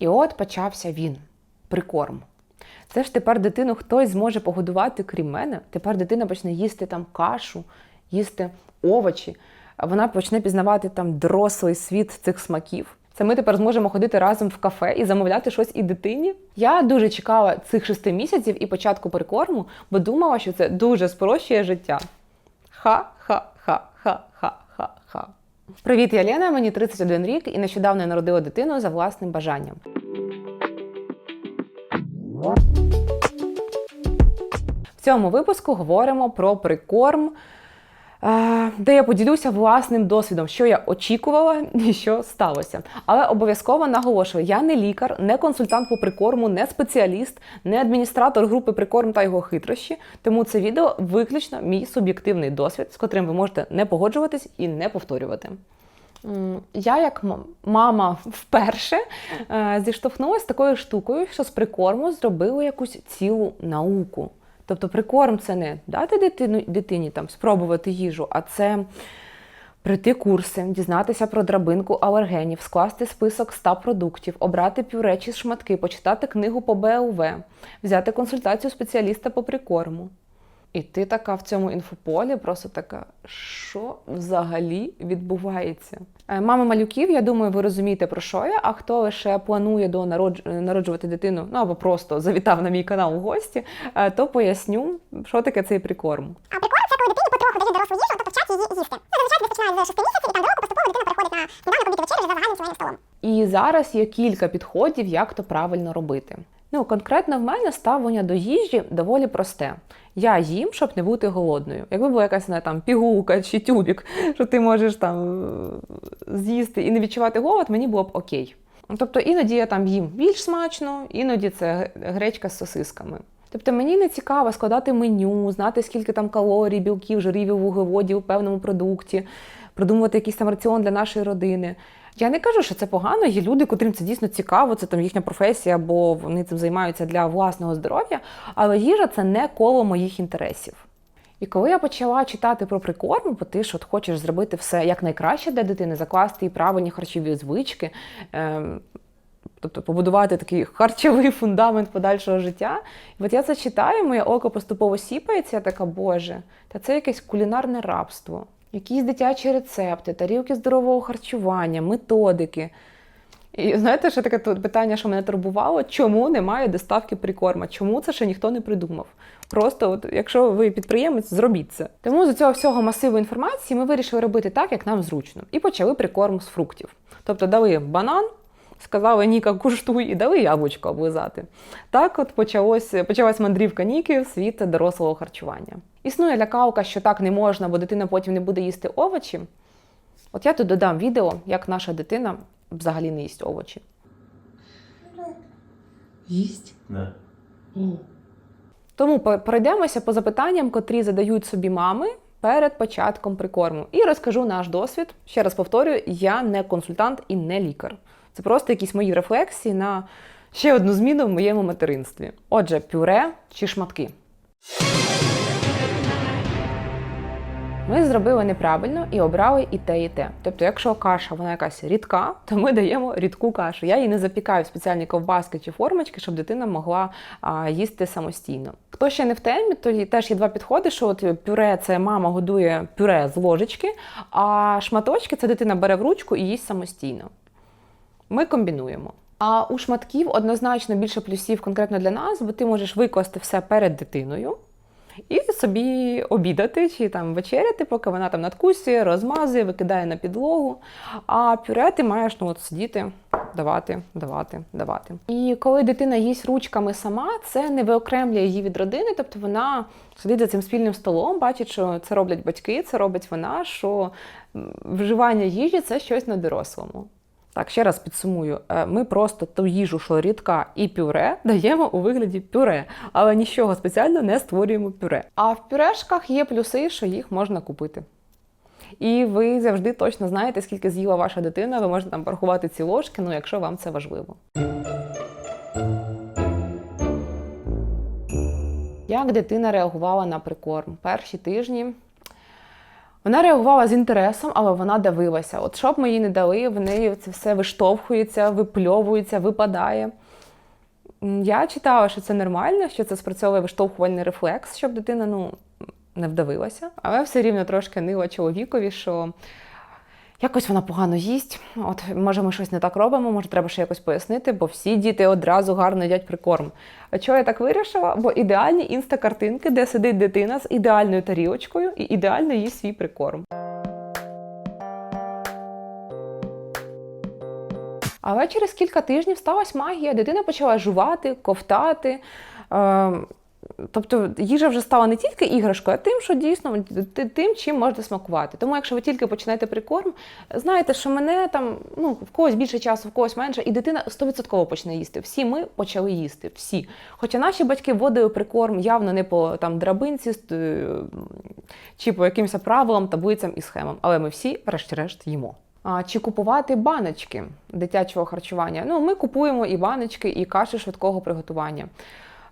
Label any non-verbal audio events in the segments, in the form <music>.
І от почався він прикорм. Це ж тепер дитину хтось зможе погодувати, крім мене. Тепер дитина почне їсти там кашу, їсти овочі. Вона почне пізнавати там дорослий світ цих смаків. Це ми тепер зможемо ходити разом в кафе і замовляти щось і дитині. Я дуже чекала цих шести місяців і початку прикорму, бо думала, що це дуже спрощує життя. Ха-ха-ха-ха-ха-ха. Привіт, я Лена, мені 31 рік і нещодавно я народила дитину за власним бажанням. В цьому випуску говоримо про прикорм, де я поділюся власним досвідом, що я очікувала і що сталося. Але обов'язково наголошую: я не лікар, не консультант по прикорму, не спеціаліст, не адміністратор групи прикорм та його хитрощі. Тому це відео виключно мій суб'єктивний досвід, з котрим ви можете не погоджуватись і не повторювати. Я, як мама, вперше е, зіштовхнулася такою штукою, що з прикорму зробили якусь цілу науку. Тобто прикорм це не дати дитину, дитині там спробувати їжу, а це пройти курси, дізнатися про драбинку алергенів, скласти список 100 продуктів, обрати пюре чи шматки, почитати книгу по БУВ, взяти консультацію спеціаліста по прикорму. І ти така в цьому інфополі, просто така, що взагалі відбувається? Е, Мами малюків, я думаю, ви розумієте про що я. А хто лише планує до народж... народжувати дитину, ну або просто завітав на мій канал у гості, е, то поясню, що таке цей прикорм. А прикорм це коли дитині потроху дають дорослу їжу, тобто вчать її їсти. Ну, зазвичай це з 6 місяців, і там до року поступово дитина переходить на сніданок, обід і вечерю вже за загальним сімейним столом. І зараз є кілька підходів, як то правильно робити. Ну, конкретно в мене ставлення до їжі доволі просте. Я їм, щоб не бути голодною. Якби була якась не там пігулка чи тюбік, що ти можеш там е, з'їсти і не відчувати голод, мені було б окей. Тобто іноді я там їм більш смачно, іноді це гречка з сосисками. Тобто мені не цікаво складати меню, знати, скільки там калорій, білків, жирів, вуглеводів у певному продукті, придумувати якийсь там раціон для нашої родини. Я не кажу, що це погано. Є люди, котрим це дійсно цікаво, це там їхня професія, або вони цим займаються для власного здоров'я. Але їжа це не коло моїх інтересів. І коли я почала читати про прикорм, бо ти ж от хочеш зробити все як найкраще для дитини, закласти їй правильні харчові звички, ем, тобто побудувати такий харчовий фундамент подальшого життя. І от я це читаю, моє око поступово сіпається, я така, боже, та це якесь кулінарне рабство. Якісь дитячі рецепти, тарілки здорового харчування, методики. І знаєте, що таке питання, що мене турбувало? Чому немає доставки прикорма? Чому це ще ніхто не придумав? Просто, от, якщо ви підприємець, зробіть це. Тому з цього всього масиву інформації ми вирішили робити так, як нам зручно, і почали прикорм з фруктів. Тобто дали банан, сказали Ніка, куштуй, і дали яблучко облизати. Так от почалось, почалась мандрівка Ніки в світ дорослого харчування. Існує лякалка, що так не можна, бо дитина потім не буде їсти овочі. От я тут додам відео, як наша дитина взагалі не їсть овочі. Їсть? Да. Тому пройдемося по запитанням, котрі задають собі мами перед початком прикорму. І розкажу наш досвід. Ще раз повторюю, я не консультант і не лікар. Це просто якісь мої рефлексії на ще одну зміну в моєму материнстві. Отже, пюре чи шматки. Ми зробили неправильно і обрали і те, і те. Тобто, якщо каша вона якась рідка, то ми даємо рідку кашу. Я її не запікаю в спеціальні ковбаски чи формочки, щоб дитина могла а, їсти самостійно. Хто ще не в темі, то теж є два підходи: що от пюре це мама годує пюре з ложечки, а шматочки це дитина бере в ручку і їсть самостійно. Ми комбінуємо. А у шматків однозначно більше плюсів конкретно для нас, бо ти можеш викласти все перед дитиною і собі обідати чи там вечеряти, поки вона там надкусує, розмазує, викидає на підлогу. А пюре ти маєш ну, от сидіти, давати, давати, давати. І коли дитина їсть ручками сама, це не виокремлює її від родини, тобто вона сидить за цим спільним столом, бачить, що це роблять батьки, це робить вона, що вживання їжі це щось на дорослому. Так, ще раз підсумую. Е, Ми просто ту їжу, що рідка і пюре, даємо у вигляді пюре, але нічого спеціально не створюємо пюре. А в пюрешках є плюси, що їх можна купити. І ви завжди точно знаєте, скільки з'їла ваша дитина, ви можете там порахувати ці ложки, ну якщо вам це важливо. Як дитина реагувала на прикорм? Перші тижні Вона реагувала з інтересом, але вона давилася. От що б ми їй не дали, в неї це все виштовхується, випльовується, випадає. Я читала, що це нормально, що це спрацьовує виштовхувальний рефлекс, щоб дитина ну, не вдавилася. Але все рівно трошки нила чоловікові, що якось вона погано їсть. От може ми щось не так робимо, може треба ще якось пояснити, бо всі діти одразу гарно їдять прикорм. А чого я так вирішила? Бо ідеальні інста-картинки, де сидить дитина з ідеальною тарілочкою і ідеально їсть свій прикорм. Але через кілька тижнів сталася магія, дитина почала жувати, ковтати. Тобто їжа вже стала не тільки іграшкою, а тим, що дійсно тим, чим можна смакувати. Тому, якщо ви тільки починаєте прикорм, знайте, що мене там ну в когось більше часу, в когось менше, і дитина 100% почне їсти. Всі ми почали їсти, всі. Хоча наші батьки вводили прикорм явно не по там драбинці чи по якимось правилам, таблицям і схемам, але ми всі, врешті-решт, їмо. А, чи купувати баночки дитячого харчування? Ну, ми купуємо і баночки, і каші швидкого приготування.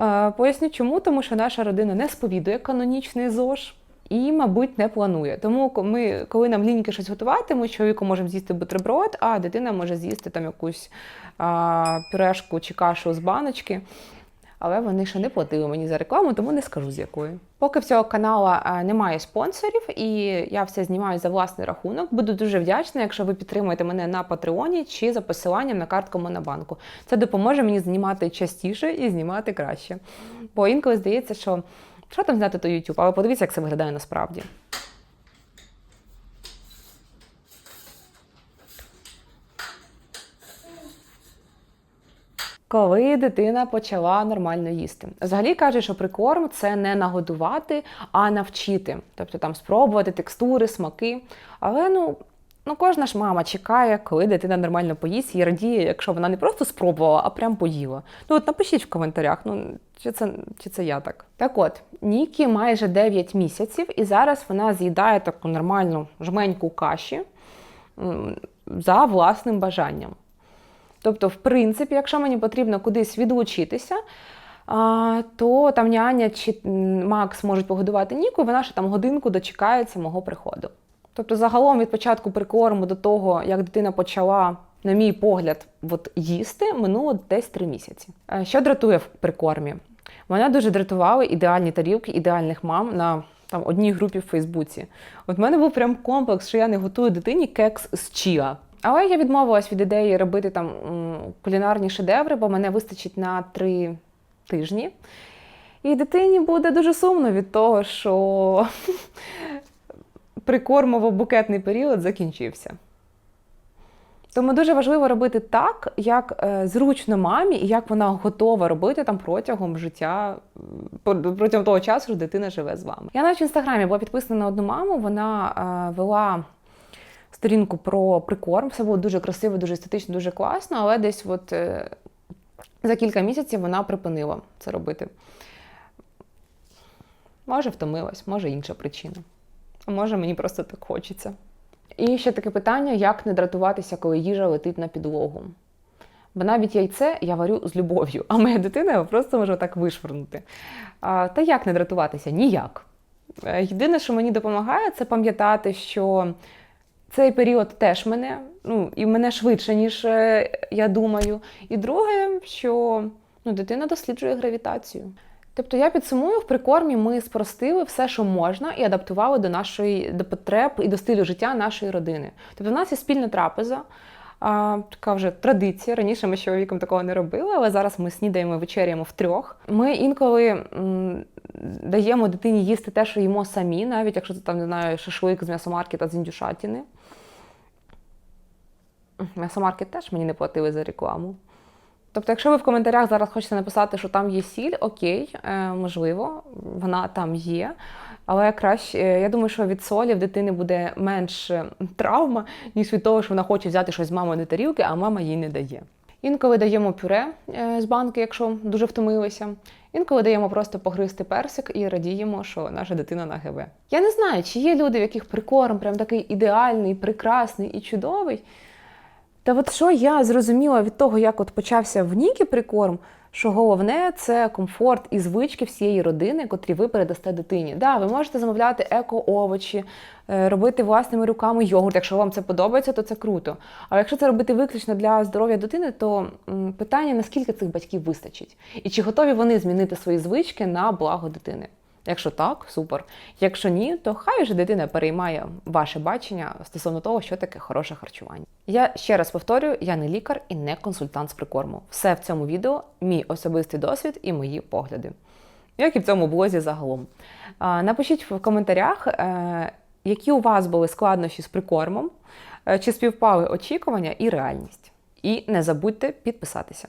Е, Поясню чому, тому що наша родина не сповідує канонічний ЗОЖ. І, мабуть, не планує. Тому ми, коли нам ліньки щось готувати, ми чоловіку можемо з'їсти бутерброд, а дитина може з'їсти там якусь а, пюрешку чи кашу з баночки. Але вони ще не платили мені за рекламу, тому не скажу з якої. Поки в цього каналу е, немає спонсорів, і я все знімаю за власний рахунок. Буду дуже вдячна, якщо ви підтримуєте мене на Патреоні чи за посиланням на картку Монобанку. Це допоможе мені знімати частіше і знімати краще. Бо інколи здається, що що там знати то YouTube, але подивіться, як це виглядає насправді. Коли дитина почала нормально їсти. Взагалі кажуть, що прикорм це не нагодувати, а навчити. Тобто там спробувати текстури, смаки. Але ну, ну кожна ж мама чекає, коли дитина нормально поїсть і радіє, якщо вона не просто спробувала, а прям поїла. Ну от напишіть в коментарях, ну чи це, чи це я так. Так от, Нікі майже 9 місяців, і зараз вона з'їдає таку нормальну жменьку каші за власним бажанням. Тобто, в принципі, якщо мені потрібно кудись відлучитися, то там няня чи Макс можуть погодувати Ніку, і вона ще там годинку дочекається мого приходу. Тобто, загалом від початку прикорму до того, як дитина почала, на мій погляд, от їсти, минуло десь три місяці. Е, Що дратує в прикормі? Мене дуже дратували ідеальні тарілки ідеальних мам на там одній групі в Фейсбуці. От в мене був прям комплекс, що я не готую дитині кекс з чіа. Але я відмовилась від ідеї робити там кулінарні шедеври, бо мене вистачить на три тижні. І дитині буде дуже сумно від того, що <laughs> прикормово-букетний період закінчився. Тому дуже важливо робити так, як е, зручно мамі, і як вона готова робити там протягом життя, протягом того часу, що дитина живе з вами. Я навіть в інстаграмі була підписана на одну маму, вона е, вела сторінку про прикорм. Все було дуже красиво, дуже естетично, дуже класно, але десь от е, за кілька місяців вона припинила це робити. Може, втомилась, може інша причина. А може, мені просто так хочеться. І ще таке питання: як не дратуватися, коли їжа летить на підлогу? Бо навіть яйце я варю з любов'ю, а моя дитина його просто може так вишвернути. А, та як не дратуватися? Ніяк. Е, Єдине, що мені допомагає, це пам'ятати, що цей період теж мене, ну, і мене швидше, ніж е, я думаю. І друге, що ну, дитина досліджує гравітацію. Тобто я підсумую, в прикормі ми спростили все, що можна, і адаптували до нашої до потреб і до стилю життя нашої родини. Тобто, в нас є спільна трапеза, а, така вже традиція. Раніше ми з чоловіком такого не робили, але зараз ми снідаємо, вечеряємо втрьох. Ми інколи м, даємо дитині їсти те, що їмо самі, навіть якщо це там не знаю, шашлик з м'ясомаркета з індюшатини. М'ясомаркет теж мені не платили за рекламу. Тобто, якщо ви в коментарях зараз хочете написати, що там є сіль, окей, е, можливо, вона там є. Але краще, е, я думаю, що від солі в дитини буде менше травма, ніж від того, що вона хоче взяти щось з маминої тарілки, а мама їй не дає. Інколи даємо пюре е, з банки, якщо дуже втомилися. Інколи даємо просто погризти персик і радіємо, що наша дитина на ГВ. Я не знаю, чи є люди, в яких прикорм прям такий ідеальний, прекрасний і чудовий. Та от що я зрозуміла від того, як от почався в Нікі прикорм, що головне це комфорт і звички всієї родини, котрі ви передасте дитині. Да, ви можете замовляти еко-овочі, е, робити власними руками йогурт. Якщо вам це подобається, то це круто. Але якщо це робити виключно для здоров'я дитини, то питання наскільки цих батьків вистачить, і чи готові вони змінити свої звички на благо дитини. Якщо так, супер. Якщо ні, то хай вже дитина переймає ваше бачення стосовно того, що таке хороше харчування. Я ще раз повторюю, я не лікар і не консультант з прикорму. Все в цьому відео мій особистий досвід і мої погляди, як і в цьому блозі загалом. Напишіть в коментарях, е, які у вас були складнощі з прикормом, е, чи співпали очікування і реальність. І не забудьте підписатися.